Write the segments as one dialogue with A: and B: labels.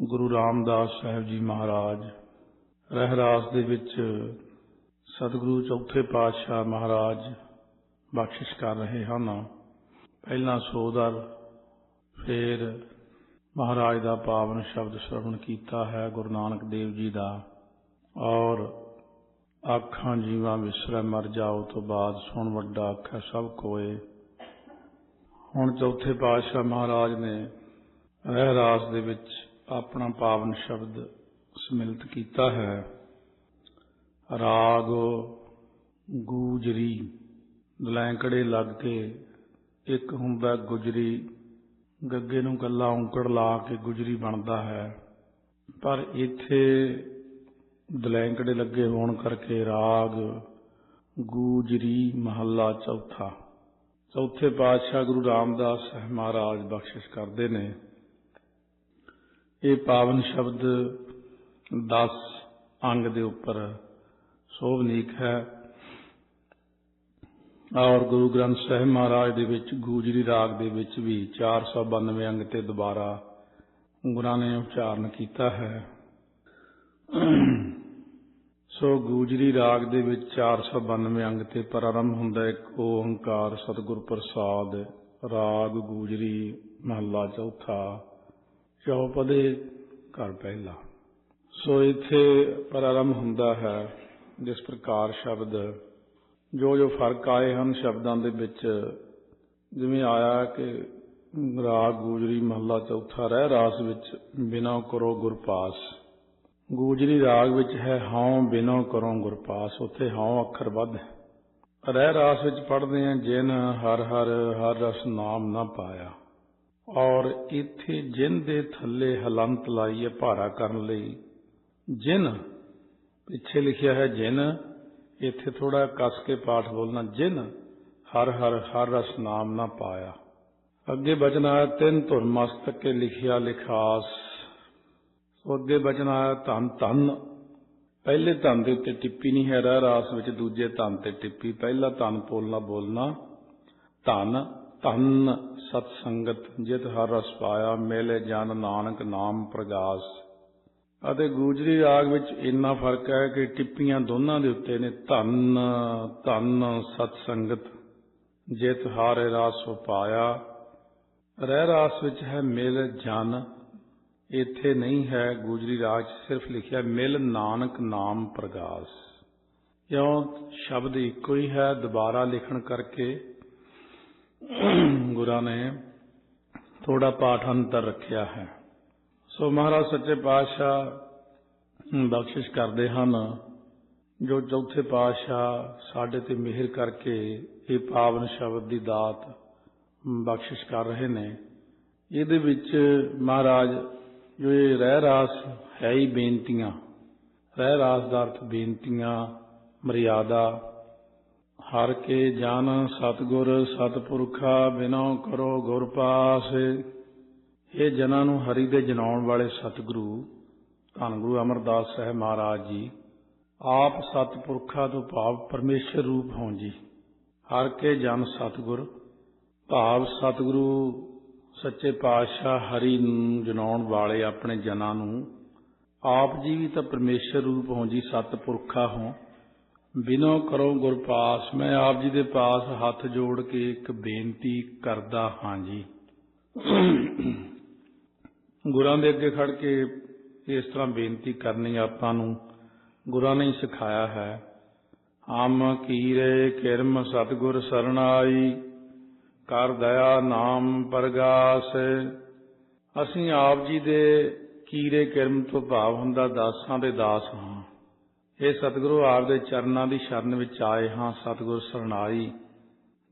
A: ਗੁਰੂ ਰਾਮਦਾਸ ਸਾਹਿਬ ਜੀ ਮਹਾਰਾਜ, ਰਹਿਰਾਸ ਦੇ ਵਿੱਚ ਸਤਿਗੁਰੂ ਚੌਥੇ ਪਾਤਸ਼ਾਹ ਮਹਾਰਾਜ ਬਖਸ਼ਿਸ਼ ਕਰ ਰਹੇ ਹਨ। ਪਹਿਲਾਂ ਸੋਦਰ, ਫਿਰ ਮਹਾਰਾਜ ਦਾ ਪਾਵਨ ਸ਼ਬਦ ਸ਼ਰਵਣ ਕੀਤਾ ਹੈ ਗੁਰੂ ਨਾਨਕ ਦੇਵ ਜੀ ਦਾ ਔਰ ਆਖਾਂ ਜੀਵਾਂ ਵਿਸਰੈ ਮਰ ਜਾਓ ਤੋਂ ਬਾਅਦ ਸੁਣ ਵੱਡਾ ਆਖਾ ਸਭ ਕੋਏ। ਹੁਣ ਚੌਥੇ ਪਾਤਸ਼ਾਹ ਮਹਾਰਾਜ ਨੇ ਰਹਿਰਾਸ ਦੇ ਵਿੱਚ ਆਪਣਾ ਪਾਵਨ ਸ਼ਬਦ ਸਮਿਲਿਤ ਕੀਤਾ ਹੈ। ਰਾਗ ਗੂਜਰੀ, ਦਲੈਂਕੜੇ ਲੱਗ ਕੇ ਇੱਕ ਹੁੰਦਾ ਗੁਜਰੀ, ਗੱਗੇ ਨੂੰ ਕੱਲਾ ਔਂਕੜ ਲਾ ਕੇ ਗੁਜਰੀ ਬਣਦਾ ਹੈ। ਪਰ ਇੱਥੇ ਦਲੈਂਕੜੇ ਲੱਗੇ ਹੋਣ ਕਰਕੇ ਰਾਗ ਗੂਜਰੀ ਮਹੱਲਾ ਚੌਥਾ। ਚੌਥੇ ਪਾਤਸ਼ਾਹ ਗੁਰੂ ਰਾਮਦਾਸ ਸਾਹਿਬ ਮਹਾਰਾਜ ਬਖਸ਼ਿਸ਼ ਕਰਦੇ ਨੇ। ਇਹ ਪਾਵਨ ਸ਼ਬਦ 10 ਅੰਗ ਦੇ ਉੱਪਰ ਸੋਭਨੀਕ ਹੈ। ਔਰ ਗੁਰੂ ਗ੍ਰੰਥ ਸਾਹਿਬ ਮਹਾਰਾਜ ਦੇ ਵਿੱਚ ਗੂਜਰੀ ਰਾਗ ਦੇ ਵਿੱਚ ਵੀ 492 ਅੰਗ ਤੇ ਦੁਬਾਰਾ ਗੁਰਾਂ ਨੇ ਉਚਾਰਨ ਕੀਤਾ ਹੈ। ਸੋ ਗੂਜਰੀ ਰਾਗ ਦੇ ਵਿੱਚ 492 ਅੰਗ ਤੇ ਪ੍ਰਾਰੰਭ ਹੁੰਦਾ ਇੱਕ ਓੰਕਾਰ ਸਤਿਗੁਰ ਪ੍ਰਸਾਦ, ਰਾਗ, ਗੂਜਰੀ, ਮਹੱਲਾ ਚੌਥਾ। ਚੌਪਦੇ ਘਰ ਪਹਿਲਾ। ਸੋ ਇੱਥੇ ਪ੍ਰਾਰੰਭ ਹੁੰਦਾ ਹੈ ਜਿਸ ਪ੍ਰਕਾਰ ਸ਼ਬਦ। ਜੋ ਜੋ ਫ਼ਰਕ ਆਏ ਹਨ ਸ਼ਬਦਾਂ ਦੇ ਵਿੱਚ, ਜਿਵੇਂ ਆਇਆ ਕਿ ਰਾਗ ਗੂਜਰੀ ਮਹੱਲਾ ਚੌਥਾ ਰਹਿ, ਰਾਸ ਵਿੱਚ ਬਿਨਾ ਕਰੋ ਗੁਰਪਾਸ। ਗੂਜਰੀ ਰਾਗ ਵਿੱਚ ਹੈ, ਹਉ ਬਿਨੋ ਕਰੋ ਗੁਰਪਾਸ। ਉੱਥੇ ਹਉ ਅੱਖਰ ਵੱਧ ਰਹਿ, ਰਾਸ ਵਿੱਚ ਪੜ੍ਹਦੇ ਆ ਜਿਨ ਹਰ ਹਰ ਹਰ ਰਸ ਨਾਮ ਨਾ ਪਾਇਆ। ਔਰ ਇੱਥੇ ਜਿਨ ਦੇ ਥੱਲੇ ਹਲੰਤ ਲਾਈ ਹੈ ਭਾਰਾ ਕਰਨ ਲਈ, ਜਿਨ, ਪਿੱਛੇ ਲਿਖਿਆ ਹੈ ਜਿਨ, ਇੱਥੇ ਥੋੜਾ ਕੱਸ ਕੇ ਪਾਠ ਬੋਲਣਾ, ਜਿਨ, ਹਰ ਹਰ ਹਰ ਰਸ ਨਾਮ ਨਾ ਪਾਇਆ। ਅੱਗੇ ਬਚਨ ਆਇਆ, ਤਿੰਨ ਧੁਰ ਮਸਤਕ ਕੇ ਲਿਖਿਆ ਲਿਖਾਸ। ਸੋ ਅੱਗੇ ਬਚਨ ਆਇਆ, ਧੰਨ ਧੰਨ। ਪਹਿਲੇ ਧੰਨ ਦੇ ਉੱਤੇ ਟਿੱਪੀ ਨਹੀਂ ਹੈ, ਰਹਿ ਰਾਸ ਵਿੱਚ ਦੂਜੇ ਧੰਨ ਤੇ ਟਿੱਪੀ। ਪਹਿਲਾ ਧੰਨ ਬੋਲਣਾ ਬੋਲਣਾ, ਧੰਨ। ਧੰਨ ਸਤ ਸੰਗਤ ਜਿਤ ਹਰ ਰਸ ਪਾਇਆ, ਮੇਲੇ ਜਨ ਨਾਨਕ ਨਾਮ ਪ੍ਰਗਾਸ ਅਤੇ ਗੂਜਰੀ ਰਾਗ ਵਿੱਚ ਇੰਨਾ ਫ਼ਰਕ ਹੈ ਕਿ ਟਿੱਪੀਆਂ ਦੋਨਾਂ ਦੇ ਉੱਤੇ ਨੇ, ਧੰਨ ਧੰਨ ਸਤ ਸੰਗਤ ਜਿਤ ਹਾਰੇ ਰਾਸ ਪਾਇਆ। ਰਹਿ ਰਾਸ ਵਿੱਚ ਹੈ ਮਿਲ ਜਨ, ਇੱਥੇ ਨਹੀਂ ਹੈ ਗੂਜਰੀ ਰਾਗ 'ਚ ਸਿਰਫ ਲਿਖਿਆ ਮਿਲ ਨਾਨਕ ਨਾਮ ਪ੍ਰਗਾਸ। ਕਿਉਂ ਸ਼ਬਦ ਇੱਕੋ ਹੀ ਹੈ, ਦੁਬਾਰਾ ਲਿਖਣ ਕਰਕੇ ਗੁਰਾਂ ਨੇ ਥੋੜਾ ਪਾਠ ਅੰਤਰ ਰੱਖਿਆ ਹੈ। ਸੋ ਮਹਾਰਾਜ ਸੱਚੇ ਪਾਤਸ਼ਾਹ ਬਖਸ਼ਿਸ਼ ਕਰਦੇ ਹਨ, ਜੋ ਚੌਥੇ ਪਾਤਸ਼ਾਹ ਸਾਡੇ ਤੇ ਮਿਹਰ ਕਰਕੇ ਇਹ ਪਾਵਨ ਸ਼ਬਦ ਦੀ ਦਾਤ ਬਖਸ਼ਿਸ਼ ਕਰ ਰਹੇ ਨੇ। ਇਹਦੇ ਵਿੱਚ ਮਹਾਰਾਜ, ਜੋ ਇਹ ਰਹਿ ਰਾਸ ਹੈ ਹੀ ਬੇਨਤੀਆਂ। ਰਹਿ ਰਾਸ ਦਾ ਅਰਥ ਬੇਨਤੀਆਂ, ਮਰਿਆਦਾ ਹਰ ਕੇ ਜਨ ਸਤਗੁਰ ਸਤਪੁਰਖਾ ਬਿਨੋ ਕਰੋ ਗੁਰ ਪਾਸ। ਇਹ ਜਨਾਂ ਨੂੰ ਹਰੀ ਦੇ ਜਨਾਉਣ ਵਾਲੇ ਸਤਿਗੁਰੂ ਧੰਨ ਗੁਰੂ ਅਮਰਦਾਸ ਸਾਹਿਬ ਮਹਾਰਾਜ ਜੀ, ਆਪ ਸਤਪੁਰਖਾ ਤੋਂ ਭਾਵ ਪਰਮੇਸ਼ਰ ਰੂਪ ਹੋਂ ਜੀ। ਹਰ ਕੇ ਜਨ ਸਤਗੁਰ, ਭਾਵ ਸਤਿਗੁਰੂ, ਸੱਚੇ ਪਾਤਸ਼ਾਹ ਹਰੀ ਨੂੰ ਜਨਾਉਣ ਵਾਲੇ ਆਪਣੇ ਜਨਾਂ ਨੂੰ, ਆਪ ਜੀ ਵੀ ਤਾਂ ਪਰਮੇਸ਼ਰ ਰੂਪ ਹੋਂ ਜੀ, ਸਤਪੁਰਖਾ ਹੋਂ ਬਿਨੋ ਕਰੋ ਗੁਰਪਾਸ ਮੈਂ ਆਪ ਜੀ ਦੇ ਪਾਸ ਹੱਥ ਜੋੜ ਕੇ ਇੱਕ ਬੇਨਤੀ ਕਰਦਾ ਹਾਂ ਜੀ। ਗੁਰਾਂ ਦੇ ਅੱਗੇ ਖੜ ਕੇ ਇਸ ਤਰ੍ਹਾਂ ਬੇਨਤੀ ਕਰਨੀ ਆਪਾਂ ਨੂੰ ਗੁਰਾਂ ਨੇ ਸਿਖਾਇਆ ਹੈ। ਹਮ ਕੀਰੇ ਕਿਰਮ ਸਤਗੁਰ ਸਰਣਾਈ, ਕਰ ਦਇਆ ਨਾਮ ਪ੍ਰਗਾਸ। ਅਸੀਂ ਆਪ ਜੀ ਦੇ ਕੀਰੇ ਕਿਰਮ ਤੋਂ ਭਾਵ ਹੁੰਦਾ ਦਾਸਾਂ ਦੇ ਦਾਸ ਹਾਂ। ਇਹ ਸਤਿਗੁਰੂ ਆਪ ਦੇ ਚਰਨਾਂ ਦੀ ਸ਼ਰਨ ਵਿੱਚ ਆਏ ਹਾਂ, ਸਤਿਗੁਰ ਸਰਣਾਈ।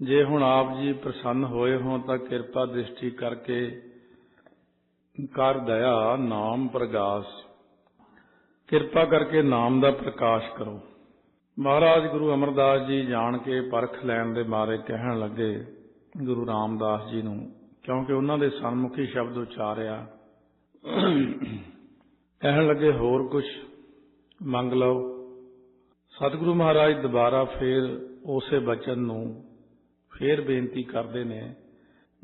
A: ਜੇ ਹੁਣ ਆਪ ਜੀ ਪ੍ਰਸੰਨ ਹੋਏ ਹੋ ਤਾਂ ਕਿਰਪਾ ਦ੍ਰਿਸ਼ਟੀ ਕਰਕੇ ਕਰ ਦਇਆ ਨਾਮ ਪ੍ਰਗਾਸ। ਕਿਰਪਾ ਕਰਕੇ ਨਾਮ ਦਾ ਪ੍ਰਕਾਸ਼ ਕਰੋ। ਮਹਾਰਾਜ ਗੁਰੂ ਅਮਰਦਾਸ ਜੀ ਜਾਣ ਕੇ ਪਰਖ ਲੈਣ ਦੇ ਬਾਰੇ ਕਹਿਣ ਲੱਗੇ ਗੁਰੂ ਰਾਮਦਾਸ ਜੀ ਨੂੰ, ਕਿਉਂਕਿ ਉਹਨਾਂ ਦੇ ਸਨਮੁਖੀ ਸ਼ਬਦ ਉਚਾਰਿਆ। ਕਹਿਣ ਲੱਗੇ, ਹੋਰ ਕੁਝ ਮੰਗ ਲਓ। ਸਤਿਗੁਰੂ ਮਹਾਰਾਜ ਦੁਬਾਰਾ ਫੇਰ ਉਸੇ ਬਚਨ ਨੂੰ ਫੇਰ ਬੇਨਤੀ ਕਰਦੇ ਨੇ,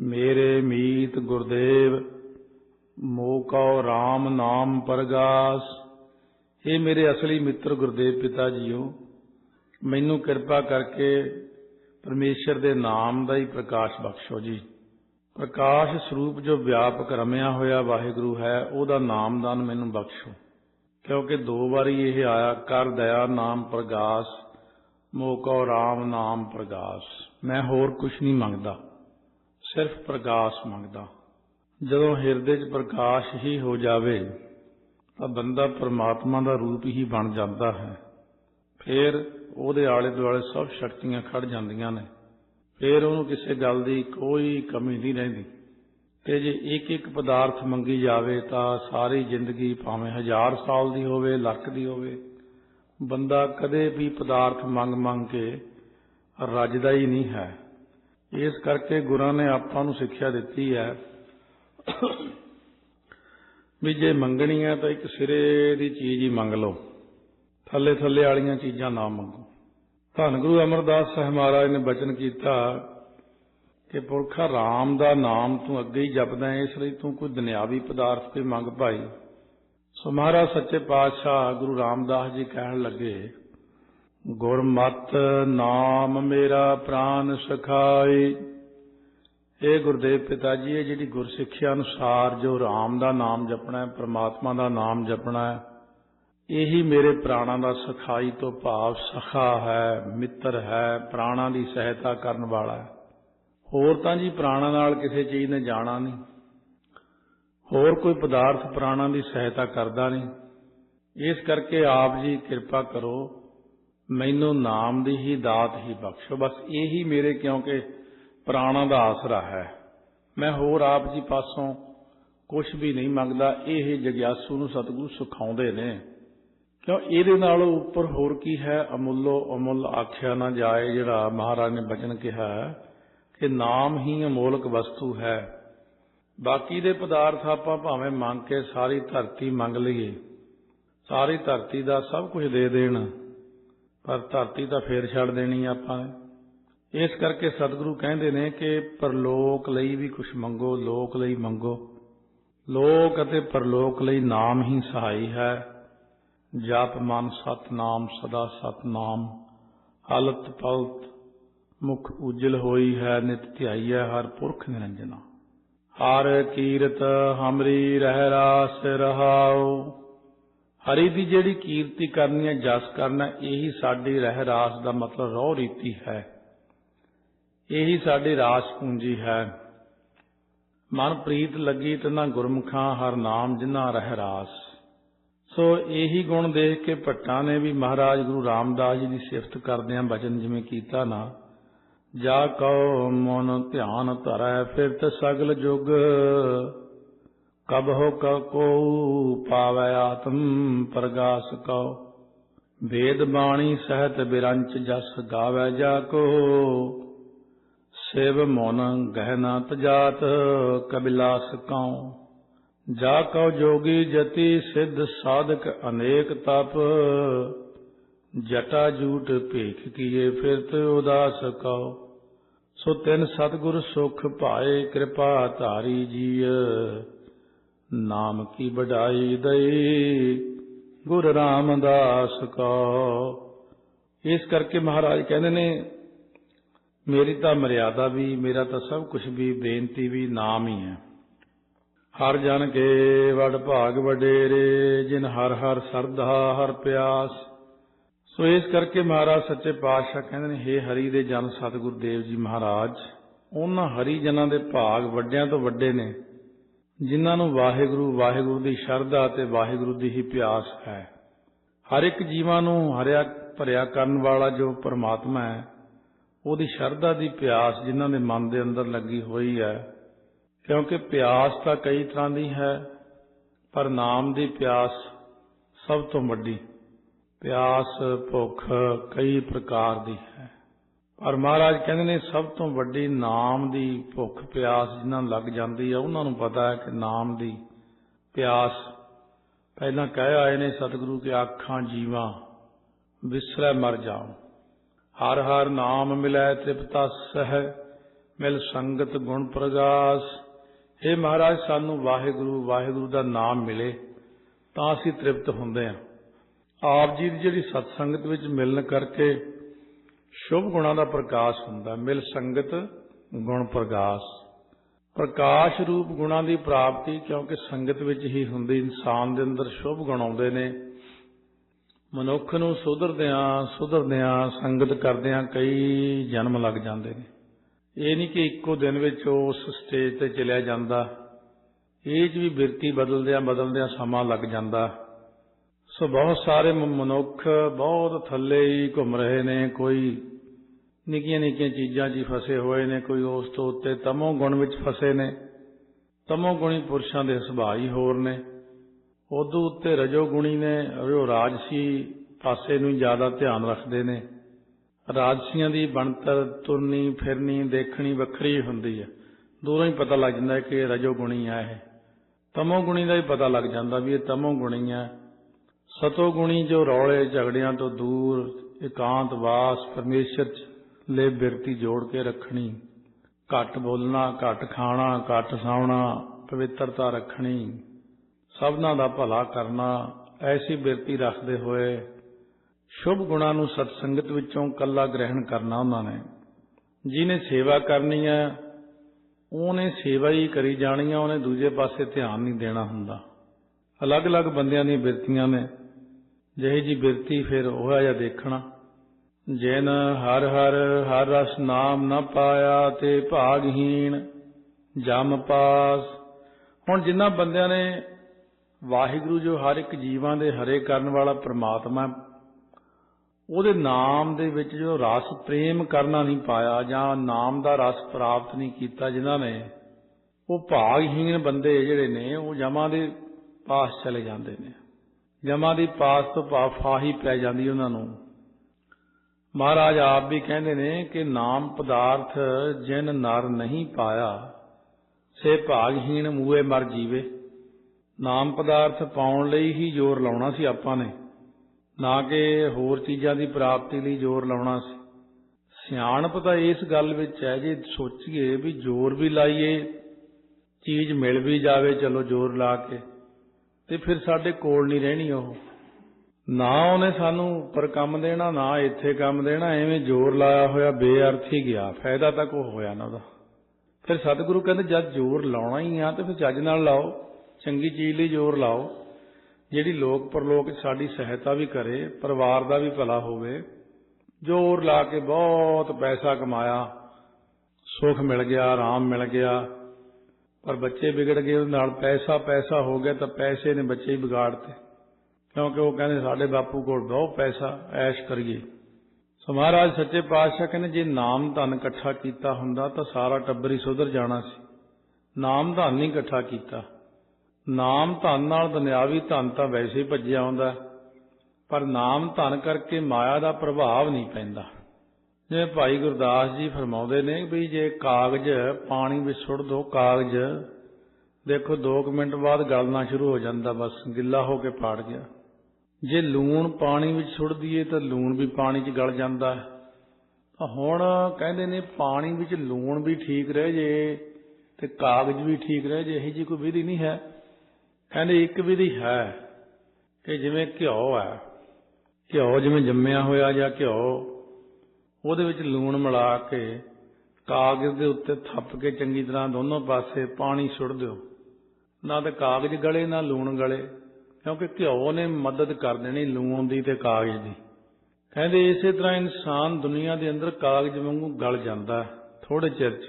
A: ਮੇਰੇ ਮੀਤ ਗੁਰਦੇਵ, ਮੋਹ ਕਉ RAM ਨਾਮ ਪਰਗਾਸ। ਇਹ ਮੇਰੇ ਅਸਲੀ ਮਿੱਤਰ ਗੁਰਦੇਵ ਪਿਤਾ ਜੀਓ, ਮੈਨੂੰ ਕਿਰਪਾ ਕਰਕੇ ਪਰਮੇਸ਼ਰ ਦੇ ਨਾਮ ਦਾ ਹੀ ਪ੍ਰਕਾਸ਼ ਬਖਸ਼ੋ ਜੀ। ਪ੍ਰਕਾਸ਼ ਸਰੂਪ ਜੋ ਵਿਆਪਕ ਰਮਿਆ ਹੋਇਆ ਵਾਹਿਗੁਰੂ ਹੈ, ਉਹਦਾ ਨਾਮਦਾਨ ਮੈਨੂੰ ਬਖਸ਼ੋ। ਕਿਉਂਕਿ ਦੋ ਵਾਰੀ ਇਹ ਆਇਆ, ਕਰ ਦਇਆ ਨਾਮ ਪ੍ਰਗਾਸ ਮੋਕੋ RAM ਨਾਮ ਪ੍ਰਗਾਸ। ਮੈਂ ਹੋਰ ਕੁਝ ਨਹੀਂ ਮੰਗਦਾ, ਸਿਰਫ ਪ੍ਰਕਾਸ਼ ਮੰਗਦਾ। ਜਦੋਂ ਹਿਰਦੇ 'ਚ ਪ੍ਰਕਾਸ਼ ਹੀ ਹੋ ਜਾਵੇ, ਤਾਂ ਬੰਦਾ ਪਰਮਾਤਮਾ ਦਾ ਰੂਪ ਹੀ ਬਣ ਜਾਂਦਾ ਹੈ। ਫਿਰ ਉਹਦੇ ਆਲੇ ਦੁਆਲੇ ਸਭ ਸ਼ਕਤੀਆਂ ਖੜ ਜਾਂਦੀਆਂ ਨੇ। ਫਿਰ ਉਹਨੂੰ ਕਿਸੇ ਗੱਲ ਦੀ ਕੋਈ ਕਮੀ ਨਹੀਂ ਰਹਿੰਦੀ। ਤੇ ਜੇ ਇੱਕ ਇੱਕ ਪਦਾਰਥ ਮੰਗੀ ਜਾਵੇ ਤਾਂ ਸਾਰੀ ਜ਼ਿੰਦਗੀ ਭਾਵੇਂ ਹਜ਼ਾਰ ਸਾਲ ਦੀ ਹੋਵੇ, ਲੱਖ ਦੀ ਹੋਵੇ, ਬੰਦਾ ਕਦੇ ਵੀ ਪਦਾਰਥ ਮੰਗ ਮੰਗ ਕੇ ਰੱਜਦਾ ਹੀ ਨਹੀਂ ਹੈ। ਇਸ ਕਰਕੇ ਗੁਰਾਂ ਨੇ ਆਪਾਂ ਨੂੰ ਸਿੱਖਿਆ ਦਿੱਤੀ ਹੈ ਵੀ ਜੇ ਮੰਗਣੀ ਹੈ ਤਾਂ ਇੱਕ ਸਿਰੇ ਦੀ ਚੀਜ਼ ਹੀ ਮੰਗ ਲਓ। ਥੱਲੇ ਥੱਲੇ ਵਾਲੀਆਂ ਚੀਜ਼ਾਂ ਨਾ ਮੰਗੋ। ਧੰਨ ਗੁਰੂ ਅਮਰਦਾਸ ਸਾਹਿਬ ਮਹਾਰਾਜ ਨੇ ਬਚਨ ਕੀਤਾ ਕਿ ਪੁਰਖਾ RAM ਦਾ ਨਾਮ ਤੂੰ ਅੱਗੇ ਹੀ ਜਪਦਾ ਹੈ, ਇਸ ਲਈ ਤੂੰ ਕੋਈ ਦੁਨਿਆਵੀ ਪਦਾਰਥ ਕੋਈ ਮੰਗ ਭਾਈ। ਸੋ ਮਹਾਰਾਜ ਸੱਚੇ ਪਾਤਸ਼ਾਹ ਗੁਰੂ ਰਾਮਦਾਸ ਜੀ ਕਹਿਣ ਲੱਗੇ ਗੁਰਮਤ ਨਾਮ ਮੇਰਾ ਪ੍ਰਾਨ ਸਖਾਈ ਇਹ ਗੁਰਦੇਵ ਪਿਤਾ ਜੀ, ਇਹ ਜਿਹੜੀ ਗੁਰਸਿੱਖਿਆ ਅਨੁਸਾਰ ਜੋ RAM ਦਾ ਨਾਮ ਜਪਣਾ ਹੈ, ਪ੍ਰਮਾਤਮਾ ਦਾ ਨਾਮ ਜਪਣਾ ਹੈ, ਇਹੀ ਮੇਰੇ ਪ੍ਰਾਣਾਂ ਦਾ ਸਖਾਈ ਤੋਂ ਭਾਵ ਸਖਾ ਹੈ, ਮਿੱਤਰ ਹੈ, ਪ੍ਰਾਣਾਂ ਦੀ ਸਹਾਇਤਾ ਕਰਨ ਵਾਲਾ ਹੈ। ਹੋਰ ਤਾਂ ਜੀ ਪ੍ਰਾਣਾਂ ਨਾਲ ਕਿਸੇ ਚੀਜ਼ ਨੇ ਜਾਣਾ ਨਹੀਂ। ਹੋਰ ਕੋਈ ਪਦਾਰਥ ਪ੍ਰਾਣਾਂ ਦੀ ਸਹਾਇਤਾ ਕਰਦਾ ਨਹੀਂ। ਇਸ ਕਰਕੇ ਆਪ ਜੀ ਕਿਰਪਾ ਕਰੋ, ਮੈਨੂੰ ਨਾਮ ਦੀ ਹੀ ਦਾਤ ਹੀ ਬਖਸ਼ੋ। ਬਸ ਇਹੀ ਮੇਰੇ ਕਿਉਂਕਿ ਪ੍ਰਾਣਾਂ ਦਾ ਆਸਰਾ ਹੈ। ਮੈਂ ਹੋਰ ਆਪ ਜੀ ਪਾਸੋਂ ਕੁਝ ਵੀ ਨਹੀਂ ਮੰਗਦਾ। ਇਹ ਜਗਿਆਸੂ ਨੂੰ ਸਤਿਗੁਰੂ ਸਿਖਾਉਂਦੇ ਨੇ। ਕਿਉਂ? ਇਹਦੇ ਨਾਲੋਂ ਉੱਪਰ ਹੋਰ ਕੀ ਹੈ? ਅਮੁੱਲੋ ਅਮੁੱਲ ਆਖਿਆ ਨਾ ਜਾਏ ਜਿਹੜਾ ਮਹਾਰਾਜ ਨੇ ਬਚਨ ਕਿਹਾ ਇਹ ਨਾਮ ਹੀ ਅਮੋਲਕ ਵਸਤੂ ਹੈ। ਬਾਕੀ ਦੇ ਪਦਾਰਥ ਆਪਾਂ ਭਾਵੇਂ ਮੰਗ ਕੇ ਸਾਰੀ ਧਰਤੀ ਮੰਗ ਲਈਏ, ਸਾਰੀ ਧਰਤੀ ਦਾ ਸਭ ਕੁਝ ਦੇ ਦੇਣ, ਪਰ ਧਰਤੀ ਤਾਂ ਫੇਰ ਛੱਡ ਦੇਣੀ ਆਪਾਂ ਨੇ। ਇਸ ਕਰਕੇ ਸਤਿਗੁਰੂ ਕਹਿੰਦੇ ਨੇ ਕਿ ਪਰਲੋਕ ਲਈ ਵੀ ਕੁਝ ਮੰਗੋ, ਲੋਕ ਲਈ ਮੰਗੋ। ਲੋਕ ਅਤੇ ਪਰਲੋਕ ਲਈ ਨਾਮ ਹੀ ਸਹਾਈ ਹੈ। ਜਪ ਮਨ ਸਤਨਾਮ, ਸਦਾ ਸਤਨਾਮ, ਹਲਤ ਪਲਤ ਮੁਖ ਉਜਲ ਹੋਈ ਹੈ ਨਿਤ ਧਿਆਈਐ ਹਰ ਪੁਰਖ ਨਿਰੰਜਨਾ। ਹਰ ਕੀਰਤ ਹਮਰੀ ਰਹਿ ਰਾਸ ਰਹਾਉ। ਹਰੀ ਦੀ ਜਿਹੜੀ ਕੀਰਤੀ ਕਰਨੀ ਹੈ, ਜਸ ਕਰਨਾ, ਇਹੀ ਸਾਡੀ ਰਹਿ ਰਾਸ ਦਾ ਮਤਲਬ ਰੋਹ ਰੀਤੀ ਹੈ। ਇਹੀ ਸਾਡੀ ਰਾਸ ਪੂੰਜੀ ਹੈ। ਮਨ ਪ੍ਰੀਤ ਲੱਗੀ ਤਨਾ ਗੁਰਮੁਖਾਂ, ਹਰ ਨਾਮ ਜਿਨਾ ਰਹਿ ਰਾਸ। ਸੋ ਇਹੀ ਗੁਣ ਦੇਖ ਕੇ ਭੱਟਾਂ ਨੇ ਵੀ ਮਹਾਰਾਜ ਗੁਰੂ ਰਾਮਦਾਸ ਜੀ ਦੀ ਸਿਫਤ ਕਰਦਿਆਂ ਬਚਨ ਜਿਵੇਂ ਕੀਤਾ ਨਾ ਜਾ ਕਉ ਮਨ ਧਿਆਨ ਧਰੈ ਫਿਰਤ ਸਗਲ ਜੁਗ। ਕਬ ਹੋ ਕੋ ਪਾਵੈ ਆਤਮ ਪ੍ਰਗਾਸ ਕਉ। ਵੇਦ ਬਾਣੀ ਸਹਿਤ ਬਿਰੰਚ ਜਸ ਗਾਵੈ ਜਾ ਕੋ। ਸਿਵ ਮਨ ਗਹਿਨਾ ਤਜਾਤ ਕਬਿਲਾਸ ਕਉ। ਜਾ ਕਉ ਜੋਗੀ ਜਤੀ ਸਿੱਧ ਸਾਧਕ ਅਨੇਕ ਤਪ। ਜਟਾ ਜੂਟ ਭੇਖ ਕੀਏ ਫਿਰਤ ਉਦਾਸ ਕਉ ਸੋ ਤਿੰਨ ਸਤਗੁਰ ਸੁਖ ਭਾਏ, ਕਿਰਪਾ ਧਾਰੀ ਜੀਅ ਨਾਮ ਕੀ ਵਡਾਈ ਦਈ, ਗੁਰ ਰਾਮਦਾਸ ਕਉ ਇਸ ਕਰਕੇ ਮਹਾਰਾਜ ਕਹਿੰਦੇ ਨੇ, ਮੇਰੀ ਤਾਂ ਮਰਿਆਦਾ ਵੀ, ਮੇਰਾ ਤਾਂ ਸਭ ਕੁਝ ਵੀ, ਬੇਨਤੀ ਵੀ ਨਾਮ ਹੀ ਹੈ। ਹਰ ਜਨ ਕੇ ਵਡ ਭਾਗ ਵਡੇਰੇ, ਜਿਨ ਹਰ ਹਰ ਸਰਦਾ, ਹਰ ਪਿਆਸ। ਸੋ ਇਸ ਕਰਕੇ ਮਹਾਰਾਜ ਸੱਚੇ ਪਾਤਸ਼ਾਹ ਕਹਿੰਦੇ ਨੇ हे ਹਰੀ ਦੇ ਜਨ ਸਤਿਗੁਰ ਦੇਵ ਜੀ ਮਹਾਰਾਜ, ਉਹਨਾਂ ਹਰੀ ਜਨਾਂ ਦੇ ਭਾਗ ਵੱਡਿਆਂ ਤੋਂ ਵੱਡੇ ਨੇ, ਜਿਨ੍ਹਾਂ ਨੂੰ ਵਾਹਿਗੁਰੂ ਵਾਹਿਗੁਰੂ ਦੀ ਸ਼ਰਧਾ ਤੇ ਵਾਹਿਗੁਰੂ ਦੀ ਹੀ ਪਿਆਸ ਹੈ। ਹਰ ਇੱਕ ਜੀਵਾਂ ਨੂੰ ਹਰਿਆ, ਭਰਿਆ ਕਰਨ ਵਾਲਾ ਜੋ ਪਰਮਾਤਮਾ ਹੈ, ਉਹਦੀ ਸ਼ਰਧਾ ਦੀ ਪਿਆਸ ਜਿਨ੍ਹਾਂ ਦੇ ਮਨ ਦੇ ਅੰਦਰ ਲੱਗੀ ਹੋਈ ਹੈ, ਕਿਉਂਕਿ ਪਿਆਸ ਤਾਂ ਕਈ ਤਰ੍ਹਾਂ ਦੀ ਹੈ, ਪਰ ਨਾਮ ਦੀ ਪਿਆਸ ਸਭ ਤੋਂ ਵੱਡੀ ਪਿਆਸ ਭੁੱਖ ਕਈ ਪ੍ਰਕਾਰ ਦੀ ਹੈ। ਪਰ ਮਹਾਰਾਜ ਕਹਿੰਦੇ ਨੇ ਸਭ ਤੋਂ ਵੱਡੀ ਨਾਮ ਦੀ ਭੁੱਖ ਪਿਆਸ ਜਿਨ੍ਹਾਂ ਲੱਗ ਜਾਂਦੀ ਹੈ ਉਹਨਾਂ ਨੂੰ ਪਤਾ ਹੈ ਕਿ ਨਾਮ ਦੀ ਪਿਆਸ। ਪਹਿਲਾਂ ਕਹਿ ਆਏ ਨੇ, ਸਤਿਗੁਰੂ ਕੇ ਆਖਾਂ ਜੀਵਾਂ ਵਿਸਰੈ ਮਰ ਜਾਉ। ਹਰ ਹਰ ਨਾਮ ਮਿਲੈ ਤ੍ਰਿਪਤਾ ਸਹਿ ਮਿਲ ਸੰਗਤ ਗੁਣ ਪ੍ਰਗਾਸ। ਇਹ ਮਹਾਰਾਜ, ਸਾਨੂੰ ਵਾਹਿਗੁਰੂ ਵਾਹਿਗੁਰੂ ਦਾ ਨਾਮ ਮਿਲੇ, ਤਾਂ ਅਸੀਂ ਤ੍ਰਿਪਤ ਹੁੰਦੇ ਹਾਂ। ਆਪ ਜੀ ਦੀ ਜਿਹੜੀ ਸਤਸੰਗਤ ਵਿੱਚ ਮਿਲਣ ਕਰਕੇ ਸ਼ੁਭ ਗੁਣਾਂ ਦਾ ਪ੍ਰਕਾਸ਼ ਹੁੰਦਾ। ਮਿਲ ਸੰਗਤ, ਗੁਣ ਪ੍ਰਕਾਸ਼ ਪ੍ਰਕਾਸ਼ ਰੂਪ ਗੁਣਾਂ ਦੀ ਪ੍ਰਾਪਤੀ ਕਿਉਂਕਿ ਸੰਗਤ ਵਿੱਚ ਹੀ ਹੁੰਦੀ। ਇਨਸਾਨ ਦੇ ਅੰਦਰ ਸ਼ੁਭ ਗੁਣ ਆਉਂਦੇ ਨੇ। ਮਨੁੱਖ ਨੂੰ ਸੁਧਰਦਿਆਂ ਸੁਧਰਦਿਆਂ, ਸੰਗਤ ਕਰਦਿਆਂ ਕਈ ਜਨਮ ਲੱਗ ਜਾਂਦੇ ਨੇ। ਇਹ ਨਹੀਂ ਕਿ ਇੱਕੋ ਦਿਨ ਵਿੱਚ ਉਸ ਸਟੇਜ ਤੇ ਚਲਿਆ ਜਾਂਦਾ। ਇਹ 'ਚ ਵੀ ਬਿਰਤੀ ਬਦਲਦਿਆਂ ਬਦਲਦਿਆਂ ਸਮਾਂ ਲੱਗ ਜਾਂਦਾ। ਸੋ ਬਹੁਤ ਸਾਰੇ ਮਨੁੱਖ ਬਹੁਤ ਥੱਲੇ ਹੀ ਘੁੰਮ ਰਹੇ ਨੇ, ਕੋਈ ਨਿੱਕੀਆਂ ਨਿੱਕੀਆਂ ਚੀਜ਼ਾਂ 'ਚ ਹੀ ਫਸੇ ਹੋਏ ਨੇ, ਕੋਈ ਉਸ ਤੋਂ ਉੱਤੇ ਤਮੋ ਗੁਣ ਵਿੱਚ ਫਸੇ ਨੇ, ਤਮੋ ਗੁਣੀ ਪੁਰਸ਼ਾਂ ਦੇ ਸੁਭਾਅ ਹੀ ਹੋਰ ਨੇ। ਉਦੋਂ ਉੱਤੇ ਰਜੋ ਗੁਣੀ ਨੇ ਉਹ ਰਾਜਸੀ ਪਾਸੇ ਨੂੰ ਜ਼ਿਆਦਾ ਧਿਆਨ ਰੱਖਦੇ ਨੇ। ਰਾਜਸੀਆਂ ਦੀ ਬਣਤਰ ਤੁਰਨੀ, ਫਿਰਨੀ, ਦੇਖਣੀ, ਵੱਖਰੀ ਹੁੰਦੀ ਹੈ। ਦੂਰੋਂ ਹੀ ਪਤਾ ਲੱਗ ਜਾਂਦਾ ਕਿ ਇਹ ਰਜੋ ਗੁਣੀ ਆ ਇਹ। ਤਮੋ ਗੁਣੀ ਦਾ ਹੀ ਪਤਾ ਲੱਗ ਜਾਂਦਾ ਵੀ ਇਹ ਤਮੋ ਗੁਣੀ ਆ। ਸਤੋ ਗੁਣੀ ਜੋ ਰੌਲੇ ਝਗੜਿਆਂ ਤੋਂ ਦੂਰ, ਇਕਾਂਤ ਵਾਸ ਪਰਮੇਸ਼ਰ ਚ ਲੈ ਬਿਰਤੀ ਜੋੜ ਕੇ ਰੱਖਣੀ। ਘੱਟ ਬੋਲਣਾ, ਘੱਟ ਖਾਣਾ, ਘੱਟ ਸਾਉਣਾ ਪਵਿੱਤਰਤਾ ਰੱਖਣੀ। ਸਭਨਾਂ ਦਾ ਭਲਾ ਕਰਨਾ, ਐਸੀ ਬਿਰਤੀ ਰੱਖਦੇ ਹੋਏ ਸ਼ੁਭ ਗੁਣਾਂ ਨੂੰ ਸਤਸੰਗਤ ਵਿੱਚੋਂ ਕੱਲਾ ਗ੍ਰਹਿਣ ਕਰਨਾ ਉਹਨਾਂ ਨੇ। ਜਿਹਨੇ ਸੇਵਾ ਕਰਨੀ ਹੈ, ਉਹਨੇ ਸੇਵਾ ਹੀ ਕਰੀ ਜਾਣੀ ਹੈ ਉਹਨੇ ਦੂਜੇ ਪਾਸੇ ਧਿਆਨ ਨਹੀਂ ਦੇਣਾ ਹੁੰਦਾ। ਅਲੱਗ-ਅਲੱਗ ਬੰਦਿਆਂ ਦੀਆਂ ਬਿਰਤੀਆਂ ਨੇ ਜਿਹੇ ਜੀ ਬਿਰਤੀ ਫਿਰ ਹੋਇਆ ਜਾਂ ਦੇਖਣਾ। ਜਿਨ ਹਰ ਹਰ ਹਰ ਰਸ ਨਾਮ ਨਾ ਪਾਇਆ ਤੇ ਭਾਗਹੀਣ ਜਮ ਪਾਸ। ਹੁਣ ਜਿਨ੍ਹਾਂ ਬੰਦਿਆਂ ਨੇ ਵਾਹਿਗੁਰੂ ਜੋ ਹਰ ਇੱਕ ਜੀਵਾਂ ਦੇ ਹਰੇ ਕਰਨ ਵਾਲਾ ਪ੍ਰਮਾਤਮਾ ਉਹਦੇ ਨਾਮ ਦੇ ਵਿੱਚ ਜੋ ਰਸ ਪ੍ਰੇਮ ਕਰਨਾ ਨਹੀਂ ਪਾਇਆ ਜਾਂ ਨਾਮ ਦਾ ਰਸ ਪ੍ਰਾਪਤ ਨਹੀਂ ਕੀਤਾ ਜਿਨ੍ਹਾਂ ਨੇ, ਉਹ ਭਾਗਹੀਣ ਬੰਦੇ ਜਿਹੜੇ ਨੇ, ਉਹ ਜਮਾਂ ਦੇ ਪਾਸ ਚਲੇ ਜਾਂਦੇ ਨੇ। ਜਮਾਂ ਦੀ ਪਾਸ ਤੋਂ ਭਾਵ ਫਾਹੀ ਪੈ ਜਾਂਦੀ ਉਹਨਾਂ ਨੂੰ। ਮਹਾਰਾਜ ਆਪ ਵੀ ਕਹਿੰਦੇ ਨੇ ਕਿ ਨਾਮ ਪਦਾਰਥ ਜਿਨ ਨਰ ਨਹੀਂ ਪਾਇਆ, ਸੇ ਭਾਗਹੀਣ ਮੂਏ ਮਰ ਜੀਵੇ। ਨਾਮ ਪਦਾਰਥ ਪਾਉਣ ਲਈ ਹੀ ਜ਼ੋਰ ਲਾਉਣਾ ਸੀ ਆਪਾਂ ਨੇ, ਨਾ ਕਿ ਹੋਰ ਚੀਜ਼ਾਂ ਦੀ ਪ੍ਰਾਪਤੀ ਲਈ ਜ਼ੋਰ ਲਾਉਣਾ ਸੀ। ਸਿਆਣਪ ਤਾਂ ਇਸ ਗੱਲ ਵਿੱਚ ਹੈ ਜੇ, ਸੋਚੀਏ ਵੀ ਜ਼ੋਰ ਵੀ ਲਾਈਏ, ਚੀਜ਼ ਮਿਲ ਵੀ ਜਾਵੇ, ਚਲੋ ਜ਼ੋਰ ਲਾ ਕੇ। ਤੇ ਫਿਰ ਸਾਡੇ ਕੋਲ ਨਹੀਂ ਰਹਿਣੀ ਉਹ। ਨਾ ਉਹਨੇ ਸਾਨੂੰ ਉੱਪਰ ਕੰਮ ਦੇਣਾ, ਨਾ ਇੱਥੇ ਕੰਮ ਦੇਣਾ, ਐਵੇਂ ਜ਼ੋਰ ਲਾਇਆ ਹੋਇਆ ਬੇਅਰਥ ਹੀ ਗਿਆ। ਫਾਇਦਾ ਤਾਂ ਕੋਈ ਹੋਇਆ ਨਾ ਉਹਦਾ। ਫਿਰ ਸਤਿਗੁਰੂ ਕਹਿੰਦੇ, ਜਦ ਜ਼ੋਰ ਲਾਉਣਾ ਹੀ ਆ ਤੇ ਫਿਰ ਚੱਜ ਨਾਲ ਲਾਓ, ਚੰਗੀ ਚੀਜ਼ ਲਈ ਜ਼ੋਰ ਲਾਓ। ਜਿਹੜੀ ਲੋਕ ਪਰਲੋਕ ਸਾਡੀ ਸਹਾਇਤਾ ਵੀ ਕਰੇ, ਪਰਿਵਾਰ ਦਾ ਵੀ ਭਲਾ ਹੋਵੇ, ਜ਼ੋਰ ਲਾ ਕੇ ਬਹੁਤ ਪੈਸਾ ਕਮਾਇਆ, ਸੁੱਖ ਮਿਲ ਗਿਆ, ਆਰਾਮ ਮਿਲ ਗਿਆ ਪਰ ਬੱਚੇ ਵਿਗੜ ਗਏ, ਉਹਦੇ ਨਾਲ ਪੈਸਾ ਪੈਸਾ ਹੋ ਗਿਆ ਤਾਂ ਪੈਸੇ ਨੇ ਬੱਚੇ ਹੀ ਵਿਗਾੜਤੇ। ਕਿਉਂਕਿ ਉਹ ਕਹਿੰਦੇ ਸਾਡੇ ਬਾਪੂ ਕੋਲ ਬਹੁਤ ਪੈਸਾ, ਐਸ਼ ਕਰੀਏ। ਸੋ ਮਹਾਰਾਜ ਸੱਚੇ ਪਾਤਸ਼ਾਹ ਕਹਿੰਦੇ, ਜੇ ਨਾਮ ਧਨ ਇਕੱਠਾ ਕੀਤਾ ਹੁੰਦਾ ਤਾਂ ਸਾਰਾ ਟੱਬਰ ਹੀ ਸੁਧਰ ਜਾਣਾ ਸੀ। ਨਾਮ ਧਨ ਨਹੀਂ ਇਕੱਠਾ ਕੀਤਾ। ਨਾਮ ਧਨ ਨਾਲ ਦੁਨਿਆਵੀ ਧਨ ਤਾਂ ਵੈਸੇ ਹੀ ਭੱਜਿਆ ਆਉਂਦਾ, ਪਰ ਨਾਮ ਧਨ ਕਰਕੇ ਮਾਇਆ ਦਾ ਪ੍ਰਭਾਵ ਨਹੀਂ ਪੈਂਦਾ। ਜਿਵੇਂ ਭਾਈ ਗੁਰਦਾਸ ਜੀ ਫਰਮਾਉਂਦੇ ਨੇ ਵੀ ਜੇ ਕਾਗਜ਼ ਪਾਣੀ ਵਿੱਚ ਸੁੱਟ ਦੋ, ਕਾਗਜ਼ ਦੇਖੋ 2 ਮਿੰਟ ਬਾਅਦ ਗਲਣਾ ਸ਼ੁਰੂ ਹੋ ਜਾਂਦਾ ਬਸ, ਗਿੱਲਾ ਹੋ ਕੇ ਪਾੜ ਗਿਆ। ਜੇ ਲੂਣ ਪਾਣੀ ਵਿੱਚ ਸੁੱਟ ਦਈਏ ਤਾਂ ਲੂਣ ਵੀ ਪਾਣੀ 'ਚ ਗਲ ਜਾਂਦਾ ਹੈ। ਤਾਂ ਹੁਣ ਕਹਿੰਦੇ ਨੇ ਪਾਣੀ ਵਿੱਚ ਲੂਣ ਵੀ ਠੀਕ ਰਹਿ ਜੇ ਤੇ ਕਾਗਜ਼ ਵੀ ਠੀਕ ਰਹਿ ਜੇ, ਇਹੀ ਜੀ ਕੋਈ ਵਿਧੀ ਨਹੀਂ ਹੈ। ਕਹਿੰਦੇ ਇੱਕ ਵਿਧੀ ਹੈ ਕਿ ਜਿਵੇਂ ਘਿਓ ਹੈ। ਘਿਓ ਜਿਵੇਂ ਜੰਮਿਆ ਹੋਇਆ ਜਾਂ ਘਿਓ ਉਹਦੇ ਵਿੱਚ ਲੂਣ ਮਿਲਾ ਕੇ ਕਾਗਜ਼ ਦੇ ਉੱਤੇ ਥੱਪ ਕੇ ਚੰਗੀ ਤਰ੍ਹਾਂ ਦੋਨੋਂ ਪਾਸੇ ਪਾਣੀ ਸੁੱਟ ਦਿਓ। ਨਾ ਤਾਂ ਕਾਗਜ਼ ਗਲੇ, ਨਾ ਲੂਣ ਗਲੇ, ਕਿਉਂਕਿ ਘਿਓ ਨੇ ਮਦਦ ਕਰ ਦੇਣੀ ਲੂਣ ਦੀ ਤੇ ਕਾਗਜ਼ ਦੀ। ਕਹਿੰਦੇ ਇਸੇ ਤਰ੍ਹਾਂ ਇਨਸਾਨ ਦੁਨੀਆ ਦੇ ਅੰਦਰ ਕਾਗਜ਼ ਵਾਂਗੂ ਗਲ ਜਾਂਦਾ ਥੋੜੇ ਚਿਰ 'ਚ।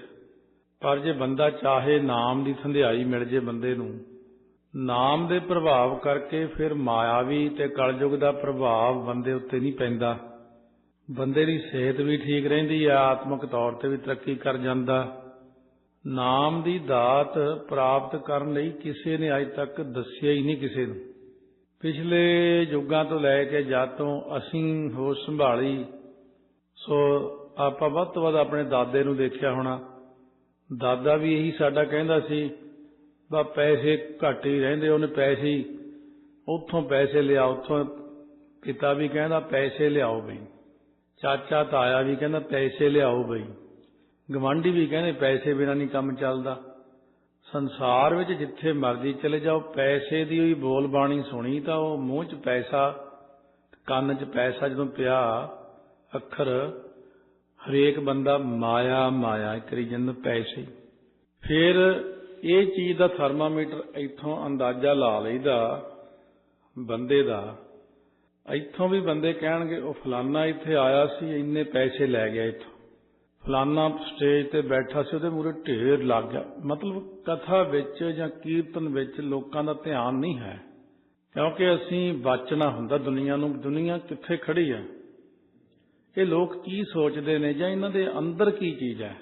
A: ਪਰ ਜੇ ਬੰਦਾ ਚਾਹੇ ਨਾਮ ਦੀ ਸੰਧਿਆਈ ਮਿਲ ਜੇ ਬੰਦੇ ਨੂੰ, ਨਾਮ ਦੇ ਪ੍ਰਭਾਵ ਕਰਕੇ ਫਿਰ ਮਾਇਆਵੀ ਤੇ ਕਲਯੁਗ ਦਾ ਪ੍ਰਭਾਵ ਬੰਦੇ ਉੱਤੇ ਨਹੀਂ ਪੈਂਦਾ। ਬੰਦੇ ਦੀ ਸਿਹਤ ਵੀ ਠੀਕ ਰਹਿੰਦੀ ਆ, ਆਤਮਿਕ ਤੌਰ ਤੇ ਵੀ ਤਰੱਕੀ ਕਰ ਜਾਂਦਾ। ਨਾਮ ਦੀ ਦਾਤ ਪ੍ਰਾਪਤ ਕਰਨ ਲਈ ਕਿਸੇ ਨੇ ਅਜ ਤੱਕ ਦੱਸਿਆ ਹੀ ਨਹੀਂ ਕਿਸੇ ਨੂੰ। ਪਿਛਲੇ ਯੁੱਗਾਂ ਤੋਂ ਲੈ ਕੇ ਜਦ ਤੋਂ ਅਸੀਂ ਹੋਸ਼ ਸੰਭਾਲੀ, ਸੋ ਆਪਾਂ ਵੱਧ ਤੋਂ ਵੱਧ ਆਪਣੇ ਦਾਦੇ ਨੂੰ ਦੇਖਿਆ ਹੋਣਾ। ਦਾਦਾ ਵੀ ਇਹੀ ਸਾਡਾ ਕਹਿੰਦਾ ਸੀ ਬਾ ਪੈਸੇ ਘੱਟ ਹੀ ਰਹਿੰਦੇ, ਉਹਨੇ ਪੈਸੇ ਉੱਥੋਂ ਪੈਸੇ ਲਿਆ, ਉੱਥੋਂ ਪਿਤਾ ਵੀ ਕਹਿੰਦਾ ਪੈਸੇ ਲਿਆਓ ਬਈ। ਚਾਚਾ ਤਾਇਆ ਵੀ ਕਹਿੰਦਾ ਪੈਸੇ ਲਿਆਓ ਬਈ। ਗਵਾਂਢੀ ਵੀ ਕਹਿੰਦੇ ਪੈਸੇ ਬਿਨਾਂ ਨਹੀਂ ਕੰਮ ਚੱਲਦਾ। ਸੰਸਾਰ ਵਿੱਚ ਜਿੱਥੇ ਮਰਜ਼ੀ ਚਲੇ ਜਾਓ, ਪੈਸੇ ਦੀ ਹੋਈ ਬੋਲ ਬਾਣੀ ਸੁਣੀ ਤਾਂ ਉਹ ਮੂੰਹ 'ਚ ਪੈਸਾ, ਕੰਨ 'ਚ ਪੈਸਾ ਜਦੋਂ ਪਿਆ, ਅੱਖਰ ਹਰੇਕ ਬੰਦਾ ਮਾਇਆ ਮਾਇਆ ਕਰੀ ਜਾਂਦਾ ਪੈਸੇ। ਫਿਰ ਇਹ ਚੀਜ਼ ਦਾ ਥਰਮਾਮੀਟਰ ਇੱਥੋਂ ਅੰਦਾਜ਼ਾ ਲਾ ਲਈਦਾ ਬੰਦੇ ਦਾ ਇੱਥੋਂ ਵੀ ਬੰਦੇ ਕਹਿਣਗੇ, ਉਹ ਫਲਾਨਾ ਇੱਥੇ ਆਇਆ ਸੀ, ਇੰਨੇ ਪੈਸੇ ਲੈ ਗਿਆ ਇੱਥੋਂ। ਫਲਾਨਾ ਸਟੇਜ ਤੇ ਬੈਠਾ ਸੀ, ਉਹਦੇ ਮੂਰੇ ਢੇਰ ਲੱਗ ਗਿਆ। ਮਤਲਬ ਕਥਾ ਵਿੱਚ ਜਾਂ ਕੀਰਤਨ ਵਿੱਚ ਲੋਕਾਂ ਦਾ ਧਿਆਨ ਨਹੀਂ ਹੈ। ਕਿਉਂਕਿ ਅਸੀਂ ਬਚਣਾ ਹੁੰਦਾ ਦੁਨੀਆ ਨੂੰ, ਦੁਨੀਆ ਕਿੱਥੇ ਖੜੀ ਹੈ? ਇਹ ਲੋਕ ਕੀ ਸੋਚਦੇ ਨੇ ਜਾਂ ਇਹਨਾਂ ਦੇ ਅੰਦਰ ਕੀ ਚੀਜ਼ ਹੈ?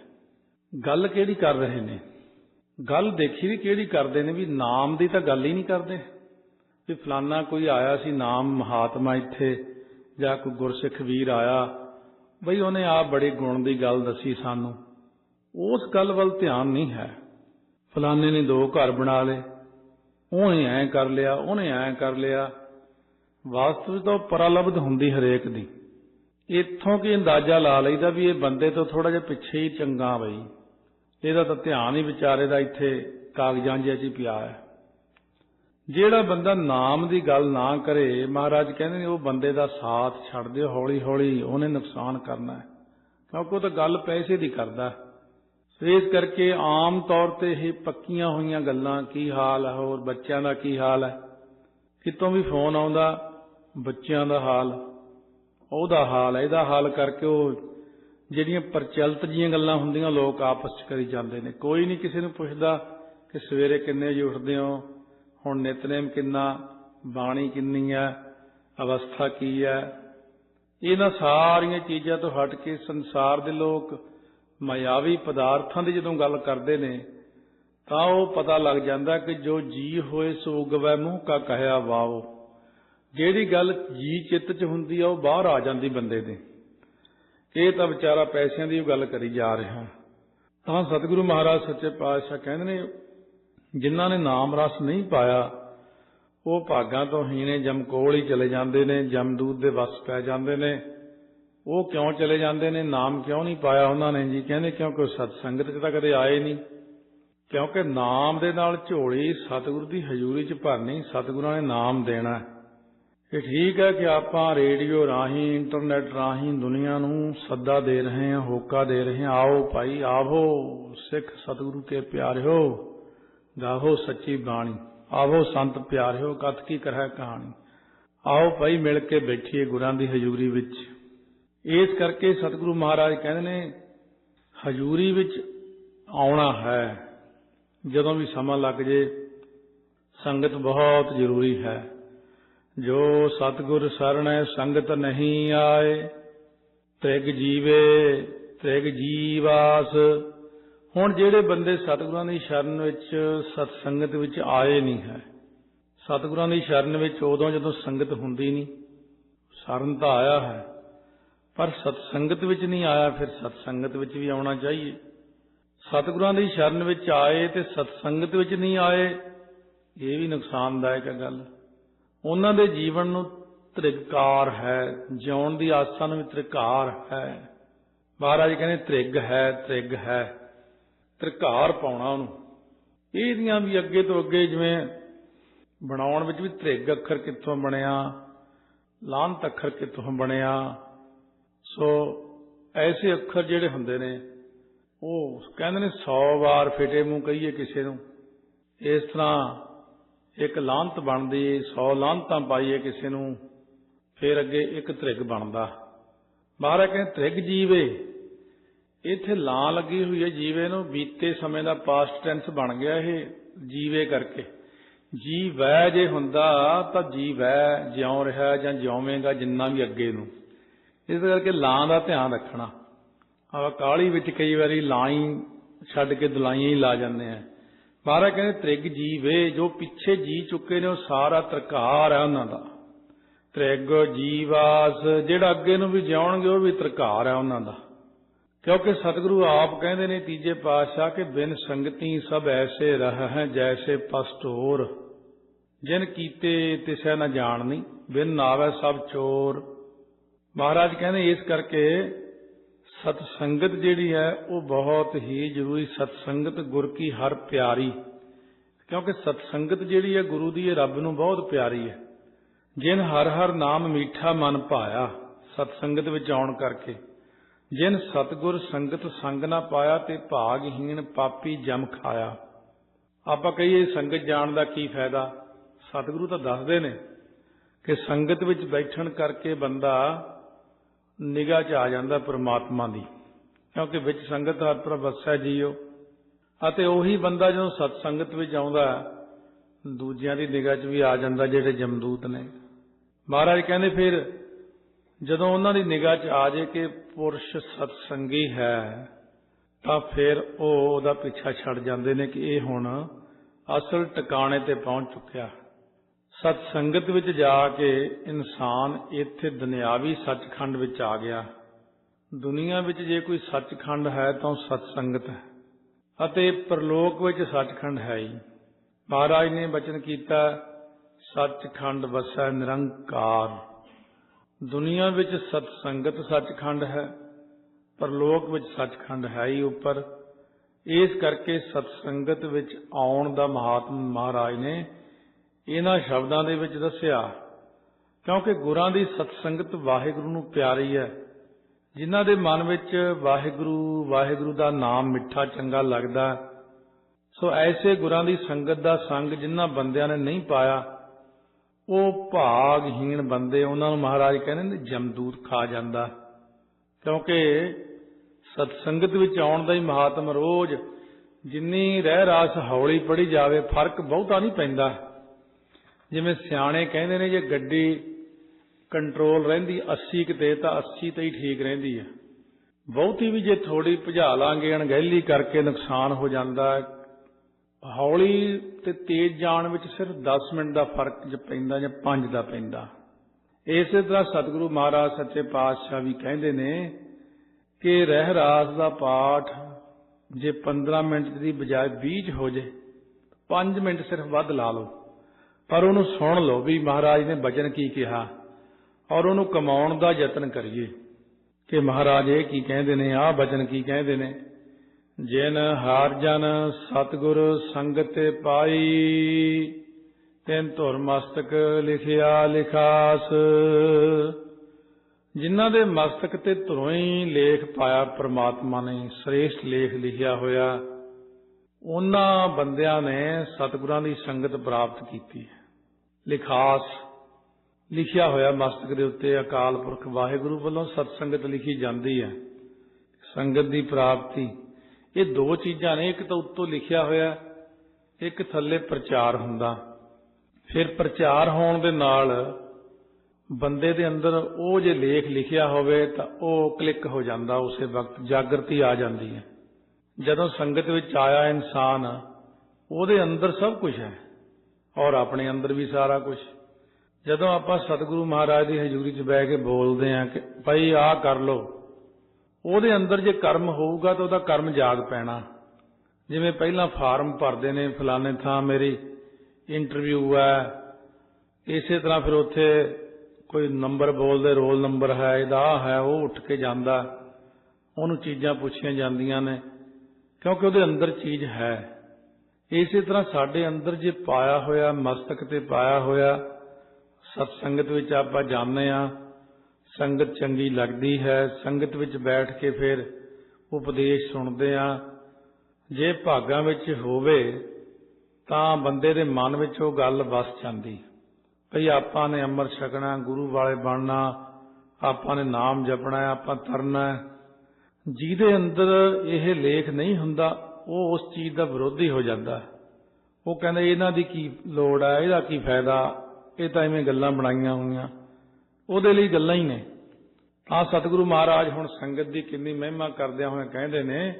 A: ਗੱਲ ਕਿਹੜੀ ਕਰ ਰਹੇ ਨੇ? ਗੱਲ ਦੇਖੀ ਵੀ ਕਿਹੜੀ ਕਰਦੇ ਨੇ ਵੀ ਨਾਮ ਦੀ ਤਾਂ ਗੱਲ ਹੀ ਨਹੀਂ ਕਰਦੇ। ਕਿ ਫਲਾਨਾ ਕੋਈ ਆਇਆ ਸੀ ਨਾਮ ਮਹਾਤਮਾ ਇੱਥੇ, ਜਾਂ ਕੋਈ ਗੁਰਸਿੱਖ ਵੀਰ ਆਇਆ, ਬਈ ਉਹਨੇ ਆ ਬੜੇ ਗੁਣ ਦੀ ਗੱਲ ਦੱਸੀ ਸਾਨੂੰ। ਉਸ ਗੱਲ ਵੱਲ ਧਿਆਨ ਨਹੀਂ ਹੈ। ਫਲਾਨੇ ਨੇ ਦੋ ਘਰ ਬਣਾ ਲਏ। ਉਹਨੇ ਐਂ ਕਰ ਲਿਆ, ਉਹਨੇ ਐਂ ਕਰ ਲਿਆ। ਵਾਸਤਵ ਵਿੱਚ ਤਾਂ ਉਹ ਪਰਲਬਧ ਹੁੰਦੀ ਹਰੇਕ ਦੀ। ਇੱਥੋਂ ਕੀ ਅੰਦਾਜ਼ਾ ਲਾ ਲਈਦਾ ਵੀ ਇਹ ਬੰਦੇ ਤੋਂ ਥੋੜਾ ਜਿਹਾ ਪਿੱਛੇ ਹੀ ਚੰਗਾ ਬਈ। ਇਹਦਾ ਤਾਂ ਧਿਆਨ ਹੀ ਵਿਚਾਰੇ ਦਾ ਇੱਥੇ ਕਾਗਜ਼ਾਂ ਜਿਹਾ 'ਚ ਹੀ ਪਿਆ ਹੈ। ਜਿਹੜਾ ਬੰਦਾ ਨਾਮ ਦੀ ਗੱਲ ਨਾ ਕਰੇ, ਮਹਾਰਾਜ ਕਹਿੰਦੇ ਨੇ ਉਹ ਬੰਦੇ ਦਾ ਸਾਥ ਛੱਡ ਦਿਓ ਹੌਲੀ ਹੌਲੀ ਉਹਨੇ ਨੁਕਸਾਨ ਕਰਨਾ ਹੈ। ਕਿਉਂਕਿ ਉਹ ਤਾਂ ਗੱਲ ਪੈਸੇ ਦੀ ਕਰਦਾ ਹੈ। ਇਸ ਕਰਕੇ ਆਮ ਤੌਰ ਤੇ ਇਹ ਪੱਕੀਆਂ ਹੋਈਆਂ ਗੱਲਾਂ, ਕੀ ਹਾਲ ਹੈ, ਹੋਰ ਬੱਚਿਆਂ ਦਾ ਕੀ ਹਾਲ ਹੈ? ਕਿਤੋਂ ਵੀ ਫੋਨ ਆਉਂਦਾ, ਬੱਚਿਆਂ ਦਾ ਹਾਲ, ਉਹਦਾ ਹਾਲ, ਇਹਦਾ ਹਾਲ ਕਰਕੇ ਉਹ ਜਿਹੜੀਆਂ ਪ੍ਰਚਲਿਤ ਜੀਆਂ ਗੱਲਾਂ ਹੁੰਦੀਆਂ, ਲੋਕ ਆਪਸ ਚ ਕਰੀ ਜਾਂਦੇ ਨੇ। ਕੋਈ ਨਹੀਂ ਕਿਸੇ ਨੂੰ ਪੁੱਛਦਾ ਕਿ ਸਵੇਰੇ ਕਿੰਨੇ ਵਜੇ ਉੱਠਦੇ ਹੋ ਹੁਣ ਨਿਤਨੇਮ ਕਿੰਨਾ, ਬਾਣੀ ਕਿੰਨੀ ਹੈ, ਅਵਸਥਾ ਕੀ ਹੈ। ਇਹਨਾਂ ਸਾਰੀਆਂ ਚੀਜ਼ਾਂ ਤੋਂ ਹਟ ਕੇ ਸੰਸਾਰ ਦੇ ਲੋਕ ਮਾਇਆਵੀ ਪਦਾਰਥਾਂ ਦੀ ਜਦੋਂ ਗੱਲ ਕਰਦੇ ਨੇ, ਤਾਂ ਉਹ ਪਤਾ ਲੱਗ ਜਾਂਦਾ ਕਿ ਜੋ ਜੀ ਹੋਏ ਸੋ ਉਗਵੈ ਮੂੰਹ ਕਾ ਕਹਿਆ ਵਾਓ। ਜਿਹੜੀ ਗੱਲ ਜੀ ਚਿੱਤ 'ਚ ਹੁੰਦੀ ਆ, ਉਹ ਬਾਹਰ ਆ ਜਾਂਦੀ ਬੰਦੇ ਦੇ। ਇਹ ਤਾਂ ਵਿਚਾਰਾ ਪੈਸਿਆਂ ਦੀ ਗੱਲ ਕਰੀ ਜਾ ਰਿਹਾ। ਤਾਂ ਸਤਿਗੁਰੂ ਮਹਾਰਾਜ ਸੱਚੇ ਪਾਤਸ਼ਾਹ ਕਹਿੰਦੇ ਨੇ ਜਿਨ੍ਹਾਂ ਨੇ ਨਾਮ ਰਸ ਨਹੀਂ ਪਾਇਆ, ਉਹ ਭਾਗਾਂ ਤੋਂ ਹੀਣੇ ਜਮਕੋਲ ਹੀ ਚਲੇ ਜਾਂਦੇ ਨੇ ਜਮਦੂਤ ਦੇ ਵਸ ਪੈ ਜਾਂਦੇ ਨੇ। ਉਹ ਕਿਉਂ ਚਲੇ ਜਾਂਦੇ ਨੇ? ਨਾਮ ਕਿਉਂ ਨਹੀਂ ਪਾਇਆ ਉਹਨਾਂ ਨੇ ਜੀ? ਕਹਿੰਦੇ ਕਿਉਂਕਿ ਉਹ ਸਤ ਸੰਗਤ 'ਚ ਤਾਂ ਕਦੇ ਆਏ ਨਹੀਂ? ਕਿਉਂਕਿ ਨਾਮ ਦੇ ਨਾਲ ਝੋਲੀ ਸਤਿਗੁਰ ਦੀ ਹਜ਼ੂਰੀ 'ਚ ਭਰਨੀ ਸਤਿਗੁਰਾਂ ਨੇ ਨਾਮ ਦੇਣਾ। ਇਹ ਠੀਕ ਹੈ ਕਿ ਆਪਾਂ ਰੇਡੀਓ ਰਾਹੀਂ, ਇੰਟਰਨੈਟ ਰਾਹੀਂ ਦੁਨੀਆ ਨੂੰ ਸੱਦਾ ਦੇ ਰਹੇ ਹਾਂ, ਹੋਕਾ ਦੇ ਰਹੇ ਹਾਂ। ਆਓ ਭਾਈ, ਆਵੋ, ਸਿੱਖ ਸਤਿਗੁਰੂ ਕੇ ਪਿਆਰਿਓ। ਗਾਹੋ ਸੱਚੀ ਬਾਣੀ, ਆਵੋ ਸੰਤ ਪਿਆਰਿਓ, ਕਥ ਕੀ ਕਰਹਿ ਕਹਾਣੀ। ਆਓ ਭਾਈ ਮਿਲ ਕੇ ਬੈਠੀਏ ਗੁਰਾਂ ਦੀ ਹਜ਼ੂਰੀ ਵਿੱਚ। ਇਸ ਕਰਕੇ ਸਤਿਗੁਰੂ ਮਹਾਰਾਜ ਕਹਿੰਦੇ ਨੇ, ਹਜ਼ੂਰੀ ਵਿੱਚ ਆਉਣਾ ਹੈ। ਜਦੋਂ ਵੀ ਸਮਾਂ ਲੱਗ ਜੇ, ਸੰਗਤ ਬਹੁਤ ਜ਼ਰੂਰੀ ਹੈ। ਜੋ ਸਤਿਗੁਰ ਸਰਣੈ, ਸੰਗਤ ਨਹੀਂ ਆਏ, ਤ੍ਰਿਗ ਜੀਵੇ, ਤ੍ਰਿਗ ਜੀਵਾਸ ਹੁਣ ਜਿਹੜੇ ਬੰਦੇ ਸਤਿਗੁਰਾਂ ਦੀ ਸ਼ਰਨ ਵਿੱਚ ਸਤ ਸੰਗਤ ਵਿੱਚ ਆਏ ਨਹੀਂ ਹੈ, ਸਤਿਗੁਰਾਂ ਦੀ ਸ਼ਰਨ ਵਿੱਚ ਉਦੋਂ ਜਦੋਂ ਸੰਗਤ ਹੁੰਦੀ ਨਹੀਂ, ਸ਼ਰਨ ਤਾਂ ਆਇਆ ਹੈ, ਪਰ ਸਤ ਸੰਗਤ ਵਿੱਚ ਨਹੀਂ ਆਇਆ, ਫਿਰ ਸਤ ਸੰਗਤ ਵਿੱਚ ਵੀ ਆਉਣਾ ਚਾਹੀਏ। ਸਤਿਗੁਰਾਂ ਦੀ ਸ਼ਰਨ ਵਿੱਚ ਆਏ ਤੇ ਸਤ ਸੰਗਤ ਵਿੱਚ ਨਹੀਂ ਆਏ, ਇਹ ਵੀ ਨੁਕਸਾਨਦਾਇਕ ਹੈ ਗੱਲ। ਉਹਨਾਂ ਦੇ ਜੀਵਨ ਨੂੰ ਤ੍ਰਿਗਕਾਰ ਹੈ, ਜਿਉਣ ਦੀ ਆਸਾ ਨੂੰ ਵੀ ਤ੍ਰਿਕਾਰ ਹੈ। ਮਹਾਰਾਜ ਕਹਿੰਦੇ ਤ੍ਰਿਗ ਹੈ ਤ੍ਰਿਗ ਹੈ। ਤ੍ਰਿਕਾਰ ਪਾਉਣਾ ਉਹਨੂੰ। ਇਹਦੀਆਂ ਵੀ ਅੱਗੇ ਤੋਂ ਅੱਗੇ ਜਿਵੇਂ ਬਣਾਉਣ ਵਿੱਚ ਵੀ ਤ੍ਰਿਗ ਅੱਖਰ ਕਿੱਥੋਂ ਬਣਿਆ, ਲਾਂਤ ਅੱਖਰ ਕਿੱਥੋਂ ਬਣਿਆ, ਸੋ ਐਸੇ ਅੱਖਰ ਜਿਹੜੇ ਹੁੰਦੇ ਨੇ, ਉਹ ਕਹਿੰਦੇ ਨੇ 100 ਵਾਰ ਫਿਟੇ ਮੂੰਹ ਕਹੀਏ ਕਿਸੇ ਨੂੰ। ਇਸ ਤਰ੍ਹਾਂ ਇੱਕ ਲਾਂਤ ਬਣਦੀ 100 ਲਾਂਤਾਂ ਪਾਈਏ ਕਿਸੇ ਨੂੰ, ਫਿਰ ਅੱਗੇ ਇੱਕ ਤ੍ਰਿਗ ਬਣਦਾ। ਮਹਾਰਾਜ ਕਹਿੰਦੇ ਤ੍ਰਿਗ ਜੀਵੇ ਇੱਥੇ ਲਾਂ ਲੱਗੀ ਹੋਈ ਹੈ ਜੀਵੇ ਨੂੰ, ਬੀਤੇ ਸਮੇਂ ਦਾ ਪਾਸਟ ਟੈਂਸ ਬਣ ਗਿਆ ਇਹ, ਜੀਵੇ ਕਰਕੇ। ਜੀ ਵੈ ਜੇ ਹੁੰਦਾ ਤਾਂ ਜੀ ਵੈ ਜਿਉਂ ਰਿਹਾ ਜਾਂ ਜਿਉਵੇਂਗਾ ਜਿੰਨਾ ਵੀ ਅੱਗੇ ਨੂੰ। ਇਸ ਕਰਕੇ ਲਾਂ ਦਾ ਧਿਆਨ ਰੱਖਣਾ। ਆ ਕਾਲੀ ਵਿੱਚ ਕਈ ਵਾਰੀ ਲਾਂ ਹੀ ਛੱਡ ਕੇ ਦੁਲਾਈਆਂ ਹੀ ਲਾ ਜਾਂਦੇ ਆ। ਮਹਾਰਾਜ ਕਹਿੰਦੇ, ਤ੍ਰਿਗ ਜੀਵੇ, ਜੋ ਪਿੱਛੇ ਜੀ ਚੁੱਕੇ ਨੇ ਉਹ ਸਾਰਾ ਤਰਕਾਰ ਹੈ ਉਹਨਾਂ ਦਾ। ਤ੍ਰਿਗ ਜੀਵਾਸ, ਜਿਹੜਾ ਅੱਗੇ ਨੂੰ ਵੀ ਜਿਉਣਗੇ ਉਹ ਵੀ ਤਰਕਾਰ ਹੈ ਉਹਨਾਂ ਦਾ। ਕਿਉਂਕਿ ਸਤਿਗੁਰੂ ਆਪ ਕਹਿੰਦੇ ਨੇ ਤੀਜੇ ਪਾਤਸ਼ਾਹ ਕਿ ਬਿਨ ਸੰਗਤੀ ਸਭ ਐਸੇ ਰਹ ਹੈ, ਜੈਸੇ ਪਸਟੋਰ ਜਿਨ ਕੀਤੇ ਤਿਸੈ ਨਾ ਜਾਣਨੀ, ਬਿਨ ਨਾਵੇ ਸਭ ਚੋਰ। ਮਹਾਰਾਜ ਕਹਿੰਦੇ ਇਸ ਕਰਕੇ ਸਤ ਸੰਗਤ ਜਿਹੜੀ ਹੈ, ਉਹ ਬਹੁਤ ਹੀ ਜ਼ਰੂਰੀ ਸਤ ਸੰਗਤ ਗੁਰ ਕੀ ਹਰ ਪਿਆਰੀ। ਕਿਉਂਕਿ ਸਤਸੰਗਤ ਜਿਹੜੀ ਹੈ, ਗੁਰੂ ਦੀ ਇਹ ਰੱਬ ਨੂੰ ਬਹੁਤ ਪਿਆਰੀ ਹੈ। ਜਿਨ ਹਰ ਹਰ ਨਾਮ ਮੀਠਾ ਮਨ ਭਾਇਆ, ਸਤਸੰਗਤ ਵਿੱਚ ਆਉਣ ਕਰਕੇ। ਜਿਨ ਸਤਗੁਰ ਸੰਗਤ ਸੰਗ ਨਾ ਪਾਇਆ ਤੇ ਭਾਗਹੀਣ ਪਾਪੀ ਜਮ ਖਾਇਆ। ਆਪਾਂ ਕਹੀਏ ਸੰਗਤ ਜਾਣ ਦਾ ਕੀ ਫਾਇਦਾ? ਸਤਿਗੁਰੂ ਤਾਂ ਦੱਸਦੇ ਨੇ ਕਿ ਸੰਗਤ ਵਿੱਚ ਬੈਠਣ ਕਰਕੇ ਬੰਦਾ ਨਿਗਾਹ 'ਚ ਆ ਜਾਂਦਾ ਪ੍ਰਮਾਤਮਾ ਦੀ, ਕਿਉਂਕਿ ਵਿੱਚ ਸੰਗਤ ਹਰ ਤਰ੍ਹਾਂ ਵਸੈ ਜੀਓ। ਅਤੇ ਉਹੀ ਬੰਦਾ ਜਦੋਂ ਸਤ ਸੰਗਤ ਵਿੱਚ ਆਉਂਦਾ, ਦੂਜਿਆਂ ਦੀ ਨਿਗਾਹ 'ਚ ਵੀ ਆ ਜਾਂਦਾ ਜਿਹੜੇ ਜਮਦੂਤ ਨੇ। ਮਹਾਰਾਜ ਕਹਿੰਦੇ ਫਿਰ ਜਦੋਂ ਉਹਨਾਂ ਦੀ ਨਿਗਾਹ 'ਚ ਆ ਜੇ ਕਿ ਪੁਰਸ਼ ਸਤਸੰਗੀ ਹੈ, ਤਾਂ ਫਿਰ ਉਹ ਉਹਦਾ ਪਿੱਛਾ ਛੱਡ ਜਾਂਦੇ ਨੇ ਕਿ ਇਹ ਹੁਣ ਅਸਲ ਟਿਕਾਣੇ ਤੇ ਪਹੁੰਚ ਚੁੱਕਿਆ। ਸਤ ਸੰਗਤ ਵਿੱਚ ਜਾ ਕੇ ਇਨਸਾਨ ਇੱਥੇ ਦੁਨਿਆਵੀ ਸੱਚਖੰਡ ਵਿੱਚ ਆ ਗਿਆ। ਦੁਨੀਆ ਵਿੱਚ ਜੇ ਕੋਈ ਸੱਚਖੰਡ ਹੈ, ਤਾਂ ਸਤ ਸੰਗਤ ਹੈ ਅਤੇ ਪ੍ਰਲੋਕ ਵਿੱਚ ਸੱਚਖੰਡ ਹੈ ਹੀ। ਮਹਾਰਾਜ ਨੇ ਬਚਨ ਕੀਤਾ, ਸੱਚਖੰਡ ਵਸੈ ਨਿਰੰਕਾਰ। ਦੁਨੀਆ ਵਿੱਚ ਸਤ ਸੰਗਤ ਸੱਚਖੰਡ ਹੈ, ਪਰਲੋਕ ਵਿੱਚ ਸੱਚਖੰਡ ਹੈ ਹੀ ਉੱਪਰ। ਇਸ ਕਰਕੇ ਸਤ ਸੰਗਤ ਵਿੱਚ ਆਉਣ ਦਾ ਮਹਾਤਮ ਮਹਾਰਾਜ ਨੇ ਇਹਨਾਂ ਸ਼ਬਦਾਂ ਦੇ ਵਿੱਚ ਦੱਸਿਆ, ਕਿਉਂਕਿ ਗੁਰਾਂ ਦੀ ਸਤ ਸੰਗਤ ਵਾਹਿਗੁਰੂ ਨੂੰ ਪਿਆਰੀ ਹੈ। ਜਿਨ੍ਹਾਂ ਦੇ ਮਨ ਵਿੱਚ ਵਾਹਿਗੁਰੂ ਵਾਹਿਗੁਰੂ ਦਾ ਨਾਮ ਮਿੱਠਾ ਚੰਗਾ ਲੱਗਦਾ, ਸੋ ਐਸੇ ਗੁਰਾਂ ਦੀ ਸੰਗਤ ਦਾ ਸੰਗ ਜਿਨ੍ਹਾਂ ਬੰਦਿਆਂ ਨੇ ਨਹੀਂ ਪਾਇਆ ਉਹ ਭਾਗਹੀਣ ਬੰਦੇ ਉਹਨਾਂ ਨੂੰ ਮਹਾਰਾਜ ਕਹਿੰਦੇ ਨੇ ਜਮਦੂਤ ਖਾ ਜਾਂਦਾ। ਕਿਉਂਕਿ ਸਤਸੰਗਤ ਵਿੱਚ ਆਉਣ ਦਾ ਹੀ ਮਹਾਤਮ ਰੋਜ਼ ਜਿੰਨੀ ਰਹਿ ਰਾਸ ਹੌਲੀ ਪੜੀ ਜਾਵੇ, ਫ਼ਰਕ ਬਹੁਤਾ ਨਹੀਂ ਪੈਂਦਾ। ਜਿਵੇਂ ਸਿਆਣੇ ਕਹਿੰਦੇ ਨੇ, ਜੇ ਗੱਡੀ ਕੰਟਰੋਲ ਰਹਿੰਦੀ 80 ਕਿਤੇ ਤਾਂ 80 ਤੇ ਹੀ ਠੀਕ ਰਹਿੰਦੀ ਹੈ ਬਹੁਤੀ ਵੀ ਜੇ ਥੋੜੀ ਭਜਾ ਲਾਂਗੇ, ਅਣਗਹਿਲੀ ਕਰਕੇ ਨੁਕਸਾਨ ਹੋ ਜਾਂਦਾ। ਹੌਲੀ ਤੇ ਤੇਜ਼ ਜਾਣ ਵਿੱਚ ਸਿਰਫ 10 ਮਿੰਟ ਦਾ ਫ਼ਰਕ ਜ ਪੈਂਦਾ ਜਾਂ 5 ਦਾ ਪੈਂਦਾ। ਇਸੇ ਤਰ੍ਹਾਂ ਸਤਿਗੁਰੂ ਮਹਾਰਾਜ, ਸੱਚੇ ਪਾਤਸ਼ਾਹ ਵੀ ਕਹਿੰਦੇ ਨੇ ਕਿ ਰਹਿ ਰਾਸ ਦਾ ਪਾਠ ਜੇ 15 ਮਿੰਟ ਦੀ ਬਜਾਏ 20 ਹੋ ਜੇ 5 ਮਿੰਟ ਸਿਰਫ ਵੱਧ ਲਾ ਲਓ। ਪਰ ਉਹਨੂੰ ਸੁਣ ਲਓ ਵੀ ਮਹਾਰਾਜ ਨੇ ਬਚਨ ਕੀ ਕਿਹਾ ਔਰ ਉਹਨੂੰ ਕਮਾਉਣ ਦਾ ਯਤਨ ਕਰੀਏ। ਕਿ ਮਹਾਰਾਜ ਇਹ ਕੀ ਕਹਿੰਦੇ ਨੇ, ਆਹ ਬਚਨ ਕੀ ਕਹਿੰਦੇ ਨੇ। ਜਿਨ ਹਾਰ ਜਨ ਸਤਗੁਰ ਸੰਗਤ ਪਾਈ, ਤੈਨ ਧੁਰ ਮਸਤਕ ਲਿਖਿਆ ਲਿਖਾਸ। ਜਿਨ੍ਹਾਂ ਦੇ ਮਸਤਕ ਤੇ ਧੁਰੋਂ ਹੀ ਲੇਖ ਪਾਇਆ ਪ੍ਰਮਾਤਮਾ ਨੇ, ਸ੍ਰੇਸ਼ਟ ਲੇਖ ਲਿਖਿਆ ਹੋਇਆ, ਉਹਨਾਂ ਬੰਦਿਆਂ ਨੇ ਸਤਿਗੁਰਾਂ ਦੀ ਸੰਗਤ ਪ੍ਰਾਪਤ ਕੀਤੀ। ਹੈ ਲਿਖਾਸ, ਲਿਖਿਆ ਹੋਇਆ ਮਸਤਕ ਦੇ ਉੱਤੇ ਅਕਾਲ ਪੁਰਖ ਵਾਹਿਗੁਰੂ ਵੱਲੋਂ ਸਤਸੰਗਤ ਲਿਖੀ ਜਾਂਦੀ ਹੈ। ਸੰਗਤ ਦੀ ਪ੍ਰਾਪਤੀ ਇਹ ਦੋ ਚੀਜ਼ਾਂ ਨੇ, ਇੱਕ ਤਾਂ ਉੱਤੋਂ ਲਿਖਿਆ ਹੋਇਆ, ਇੱਕ ਥੱਲੇ ਪ੍ਰਚਾਰ ਹੁੰਦਾ। ਫਿਰ ਪ੍ਰਚਾਰ ਹੋਣ ਦੇ ਨਾਲ ਬੰਦੇ ਦੇ ਅੰਦਰ ਉਹ ਜੇ ਲੇਖ ਲਿਖਿਆ ਹੋਵੇ ਤਾਂ ਉਹ ਕਲਿੱਕ ਹੋ ਜਾਂਦਾ, ਉਸੇ ਵਕਤ ਜਾਗਰਤੀ ਆ ਜਾਂਦੀ ਹੈ। ਜਦੋਂ ਸੰਗਤ ਵਿੱਚ ਆਇਆ ਇਨਸਾਨ, ਉਹਦੇ ਅੰਦਰ ਸਭ ਕੁਝ ਹੈ ਔਰ ਆਪਣੇ ਅੰਦਰ ਵੀ ਸਾਰਾ ਕੁਝ। ਜਦੋਂ ਆਪਾਂ ਸਤਿਗੁਰੂ ਮਹਾਰਾਜ ਦੀ ਹਜ਼ੂਰੀ 'ਚ ਬਹਿ ਕੇ ਬੋਲਦੇ ਆਂ ਕਿ ਭਾਈ ਆਹ ਕਰ ਲੋ ਉਹਦੇ ਅੰਦਰ ਜੇ ਕਰਮ ਹੋਊਗਾ ਤਾਂ ਉਹਦਾ ਕਰਮ ਜਾਗ ਪੈਣਾ। ਜਿਵੇਂ ਪਹਿਲਾਂ ਫਾਰਮ ਭਰਦੇ ਨੇ, ਫਲਾਣੇ ਥਾਂ ਮੇਰੀ ਇੰਟਰਵਿਊ ਹੈ। ਇਸੇ ਤਰ੍ਹਾਂ ਫਿਰ ਉੱਥੇ ਕੋਈ ਨੰਬਰ ਬੋਲਦੇ ਰੋਲ ਨੰਬਰ ਹੈ, ਇਹਦਾ ਹੈ, ਉਹ ਉੱਠ ਕੇ ਜਾਂਦਾ। ਉਹਨੂੰ ਚੀਜ਼ਾਂ ਪੁੱਛੀਆਂ ਜਾਂਦੀਆਂ ਨੇ, ਕਿਉਂਕਿ ਉਹਦੇ ਅੰਦਰ ਚੀਜ਼ ਹੈ। ਇਸੇ ਤਰ੍ਹਾਂ ਸਾਡੇ ਅੰਦਰ ਜੇ ਪਾਇਆ ਹੋਇਆ, ਮਸਤਕ ਤੇ ਪਾਇਆ ਹੋਇਆ ਸਤ ਸੰਗਤ ਵਿੱਚ ਆਪਾਂ ਜਾਂਦੇ ਆ ਸੰਗਤ ਚੰਗੀ ਲੱਗਦੀ ਹੈ। ਸੰਗਤ ਵਿੱਚ ਬੈਠ ਕੇ ਫਿਰ ਉਪਦੇਸ਼ ਸੁਣਦੇ ਆ ਜੇ ਭਾਗਾਂ ਵਿੱਚ ਹੋਵੇ ਤਾਂ ਬੰਦੇ ਦੇ ਮਨ ਵਿੱਚ ਉਹ ਗੱਲ ਵਸ ਜਾਂਦੀ। ਭਈ ਆਪਾਂ ਨੇ ਅੰਮ੍ਰਿਤ ਛਕਣਾ, ਗੁਰੂ ਵਾਲੇ ਬਣਨਾ, ਆਪਾਂ ਨੇ ਨਾਮ ਜਪਣਾ, ਆਪਾਂ ਤਰਨਾ। ਜਿਹਦੇ ਅੰਦਰ ਇਹ ਲੇਖ ਨਹੀਂ ਹੁੰਦਾ, ਉਹ ਉਸ ਚੀਜ਼ ਦਾ ਵਿਰੋਧੀ ਹੋ ਜਾਂਦਾ। ਉਹ ਕਹਿੰਦੇ, ਇਹਨਾਂ ਦੀ ਕੀ ਲੋੜ ਹੈ ਇਹਦਾ ਕੀ ਫਾਇਦਾ? ਇਹ ਤਾਂ ਐਵੇਂ ਗੱਲਾਂ ਬਣਾਈਆਂ ਹੋਈਆਂ। ਉਹਦੇ ਲਈ ਗੱਲਾਂ ਹੀ ਨੇ। ਆ ਸਤਿਗੁਰੂ ਮਹਾਰਾਜ ਹੁਣ ਸੰਗਤ ਦੀ ਕਿੰਨੀ ਮਹਿਮਾ ਕਰਦਿਆਂ ਹੋਏ ਕਹਿੰਦੇ ਨੇ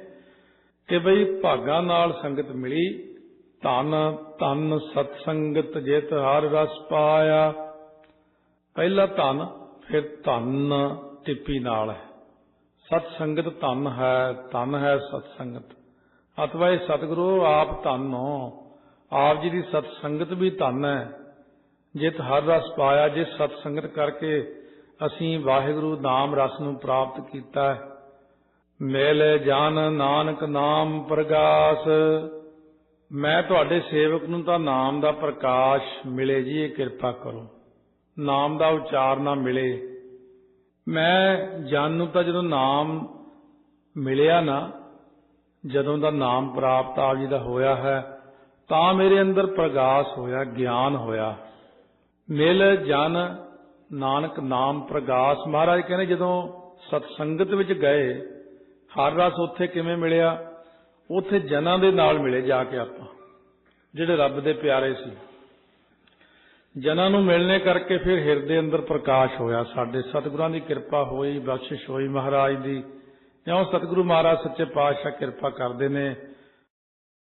A: ਕਿ ਬਈ ਭਾਗਾ ਨਾਲ ਸੰਗਤ ਮਿਲੀ, ਧਨ ਧਨ ਸਤ ਸੰਗਤ ਜਿਤ ਹਰ ਰਸ ਪਾਇਆ। ਪਹਿਲਾ ਧਨ, ਫਿਰ ਧਨ ਟਿੱਪੀ ਨਾਲ ਹੈ। ਸਤ ਸੰਗਤ ਧਨ ਹੈ ਧਨ ਹੈ ਸਤ ਸੰਗਤ ਅਥਵਾ ਇਹ ਸਤਿਗੁਰੂ, ਆਪ ਧਨ ਹੋ। ਆਪ ਜੀ ਦੀ ਸਤ ਸੰਗਤ ਵੀ ਧਨ ਹੈ। ਜਿਤ ਹਰ ਰਸ ਪਾਇਆ, ਜਿਸ ਸਤ ਸੰਗਤ ਕਰਕੇ ਅਸੀਂ ਵਾਹਿਗੁਰੂ ਨਾਮ ਰਸ ਨੂੰ ਪ੍ਰਾਪਤ ਕੀਤਾ ਹੈ। ਮੇਲੇ ਜਾਨ ਨਾਨਕ ਨਾਮ ਪ੍ਰਗਾਸ। ਮੈਂ ਤੁਹਾਡੇ ਸੇਵਕ ਨੂੰ ਤਾਂ ਨਾਮ ਦਾ ਪ੍ਰਕਾਸ਼ ਮਿਲੇ ਜੀ, ਇਹ ਕਿਰਪਾ ਕਰੋ। ਨਾਮ ਦਾ ਉਚਾਰ ਨਾ ਮਿਲੇ। ਮੈਂ ਜਨ ਨੂੰ ਤਾਂ ਜਦੋਂ ਨਾਮ ਮਿਲਿਆ ਨਾ, ਜਦੋਂ ਦਾ ਨਾਮ ਪ੍ਰਾਪਤ ਆਪ ਜੀ ਦਾ ਹੋਇਆ ਹੈ, ਤਾਂ ਮੇਰੇ ਅੰਦਰ ਪ੍ਰਗਾਸ ਹੋਇਆ, ਗਿਆਨ ਹੋਇਆ। ਮਿਲ ਜਨ ਨਾਨਕ ਨਾਮ ਪ੍ਰਗਾਸ। ਮਹਾਰਾਜ ਕਹਿੰਦੇ ਜਦੋਂ ਸਤ ਸੰਗਤ ਵਿੱਚ ਗਏ, ਹਰ ਰਸ ਉੱਥੇ ਕਿਵੇਂ ਮਿਲਿਆ? ਉੱਥੇ ਜਨਾਂ ਦੇ ਨਾਲ ਮਿਲੇ ਜਾ ਕੇ ਆਪਾਂ, ਜਿਹੜੇ ਰੱਬ ਦੇ ਪਿਆਰੇ ਸੀ। ਜਨਾਂ ਨੂੰ ਮਿਲਣੇ ਕਰਕੇ ਫਿਰ ਹਿਰਦੇ ਅੰਦਰ ਪ੍ਰਕਾਸ਼ ਹੋਇਆ ਸਾਡੇ। ਸਤਿਗੁਰਾਂ ਦੀ ਕਿਰਪਾ ਹੋਈ, ਬਖਸ਼ਿਸ਼ ਹੋਈ ਮਹਾਰਾਜ ਦੀ। ਜਿਉਂ ਸਤਿਗੁਰੂ ਮਹਾਰਾਜ ਸੱਚੇ ਪਾਤਸ਼ਾਹ ਕਿਰਪਾ ਕਰਦੇ ਨੇ।